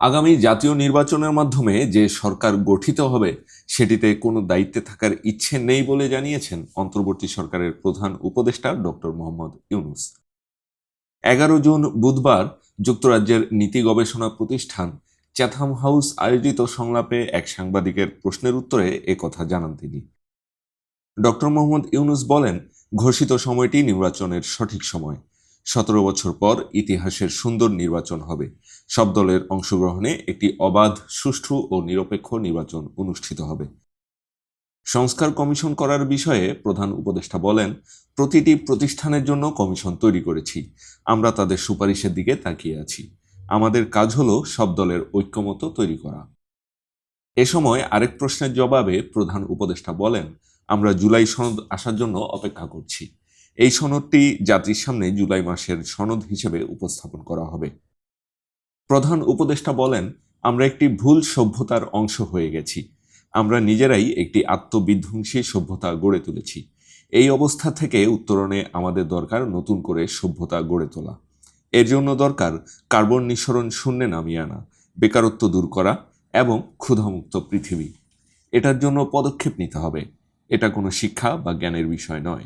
আগামী জাতীয় নির্বাচনের মাধ্যমে যে সরকার গঠিত হবে, সেটিতে কোনো দায়িত্বে থাকার ইচ্ছে নেই বলে জানিয়েছেন অন্তর্বর্তী সরকারের প্রধান উপদেষ্টা ডক্টর মোহাম্মদ ইউনুস। এগারো জুন বুধবার যুক্তরাজ্যের নীতি গবেষণা প্রতিষ্ঠান চ্যাথাম হাউস আয়োজিত সংলাপে এক সাংবাদিকের প্রশ্নের উত্তরে কথা জানান তিনি। ডক্টর মোহাম্মদ ইউনুস বলেন, ঘোষিত সময়টি নির্বাচনের সঠিক সময়। সতেরো বছর পর ইতিহাসের সুন্দর নির্বাচন হবে। সব দলের অংশগ্রহণে একটি অবাধ, সুষ্ঠু ও নিরপেক্ষ নির্বাচন অনুষ্ঠিত হবে। সংস্কার কমিশন করার বিষয়ে প্রধান উপদেষ্টা বলেন, প্রতিটি প্রতিষ্ঠানের জন্য কমিশন তৈরি করেছি। আমরা তাদের সুপারিশের দিকে তাকিয়ে আছি। আমাদের কাজ হলো সব দলের ঐক্যমত তৈরি করা। এ সময় আরেক প্রশ্নের জবাবে প্রধান উপদেষ্টা বলেন, আমরা জুলাই সনদ আসার জন্য অপেক্ষা করছি। এই সনদটি জাতির সামনে জুলাই মাসের সনদ হিসেবে উপস্থাপন করা হবে। প্রধান উপদেষ্টা বলেন, আমরা একটি ভুল সভ্যতার অংশ হয়ে গেছি। আমরা নিজেরাই একটি আত্মবিধ্বংসী সভ্যতা গড়ে তুলেছি। এই অবস্থা থেকে উত্তরণে আমাদের দরকার নতুন করে সভ্যতা গড়ে তোলা। এর জন্য দরকার কার্বন নিঃসরণ শূন্যে নামিয়ে আনা, বেকারত্ব দূর করা এবং ক্ষুধামুক্ত পৃথিবী। এটার জন্য পদক্ষেপ নিতে হবে। এটা কোনো শিক্ষা বা জ্ঞানের বিষয় নয়।